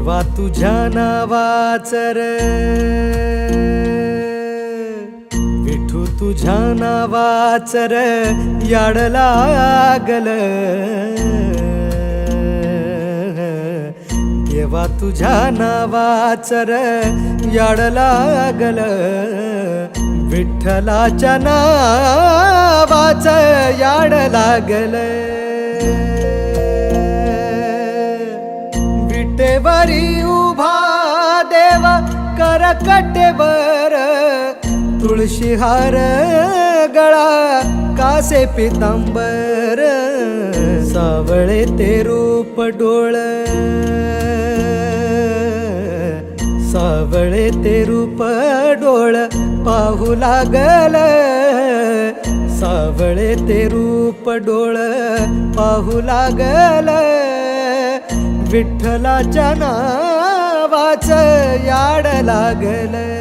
देवा तुझ्या नावाचर विठू तुझ्या नावाचर याड लागल. देवा तुझ्या नावाचर याड लागल. विठ्ठलाच्या नावाच याड लागल. करी उभा देव करकटेवर तुळशी हार गळा कासे पितांबर सावळे ते रूप डोळ. सावळे ते रूप डोळ पाहू लागल. सावळे ते रूप डोळ पाहू लागल. विठ्ठलाच्या नावाच याड लागलं.